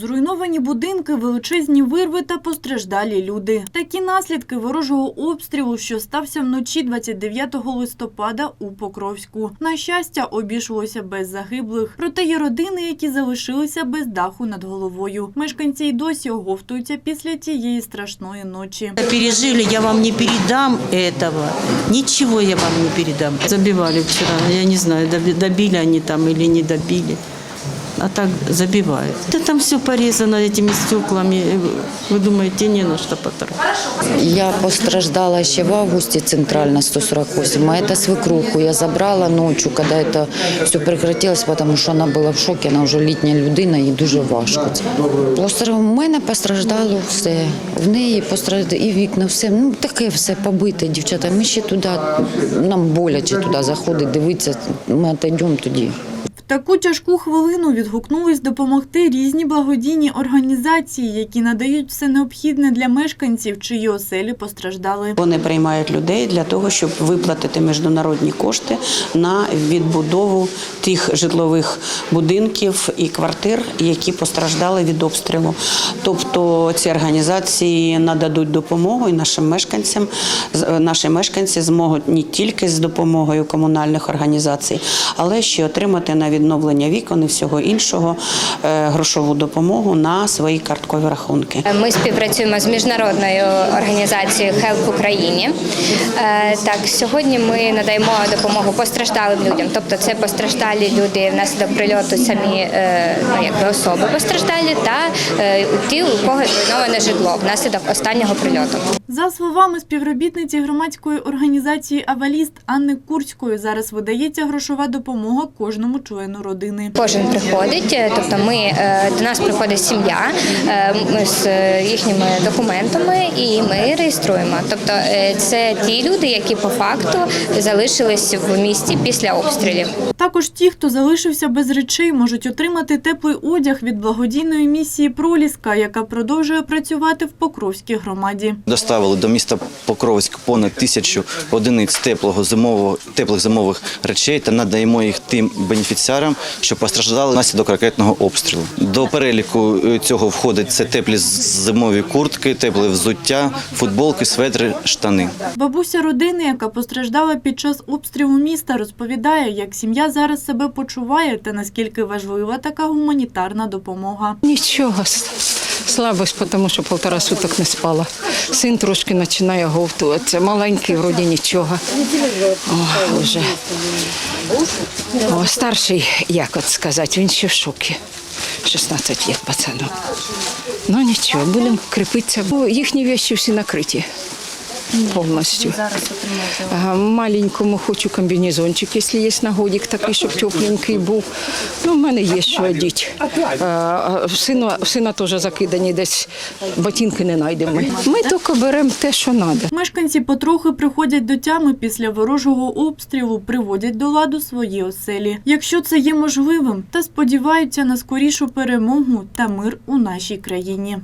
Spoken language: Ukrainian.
Зруйновані будинки, величезні вирви та постраждалі люди. Такі наслідки ворожого обстрілу, що стався вночі 29 листопада у Покровську. На щастя, обійшлося без загиблих. Проте є родини, які залишилися без даху над головою. Мешканці й досі оговтуються після тієї страшної ночі. Пережили, я вам не передам этого. Ничего я вам не передам. Забивали вчера. Я не знаю, доби- добили они там или не добили А так забивают. Да там все порезано этими стеклами. Вы думаете, не на что потратить. Я постраждала ще в августе центрально 148, а это свекруху я забрала ночью, когда это все прекратилось, потому что она была в шоке, она вже літня людина, їй дуже важко. це. Постра- У мене постраждало все, в неї постраждало і вікна, все, ну таке все побите, дівчата. Ми ще туди, нам боляче туди заходить, дивитися, ми отойдемо тоді. Таку тяжку хвилину відгукнулись допомогти різні благодійні організації, які надають все необхідне для мешканців, чиї оселі постраждали. Вони приймають людей для того, щоб виплатити міжнародні кошти на відбудову тих житлових будинків і квартир, які постраждали від обстрілу. Тобто ці організації нададуть допомогу і нашим мешканцям. З- Наші мешканці зможуть не тільки з допомогою комунальних організацій, але ще отримати на відновлення вікон і всього іншого е, грошову допомогу на свої карткові рахунки. Ми співпрацюємо з міжнародною організацією Help Україні. Е, Так, сьогодні ми надаємо допомогу постраждалим людям, тобто це постраждалі люди внаслідок прильоту, самі е, ну, якби особи постраждалі, та ті, у кого зруйноване житло внаслідок останнього прильоту. За словами співробітниці громадської організації Аваліст Анни Курської, зараз видається грошова допомога кожному члену родини. Кожен приходить, е, тобто ми е, до нас приходить сім'я е, з їхніми документами, і ми реєструємо. Тобто, це ті люди, які по факту залишились в місті після обстрілів. Також ті, хто залишився без речей, можуть отримати теплий одяг від благодійної місії Проліска, яка продовжує працювати в Покровській громаді. Доставили до міста Покровськ понад тисячу одиниць теплого зимового теплих зимових речей та надаємо їх тим бенефіціарам, що постраждали внаслідок ракетного обстрілу. До переліку е, цього входить це теплі зимові куртки, тепле взуття, футболки, светри, штани. Бабуся родини, яка постраждала під час обстрілу міста, розповідає, як сім'я зараз себе почуває та наскільки важлива така гуманітарна допомога. Нічого, слабость, тому що полтора суток не спала. Син трошки починає говтуватися. Маленький вроді нічого. О, вже. О, старший, як от сказати, він ще в шокі. 16 років пацану. Ну нічого, будемо кріпитися. Бо Їхні вещи всі накриті. Повністю. Маленькому хочу комбінезончик, якщо є нагодик такий, щоб тепленький був. Ну, в мене є що одіти. Сина, сина теж закидані десь ботинки не знайдемо. Ми, ми тільки беремо те, що треба. Мешканці потрохи приходять до тями після ворожого обстрілу, приводять до ладу свої оселі, якщо це є можливим, та сподіваються на скорішу перемогу та мир у нашій країні.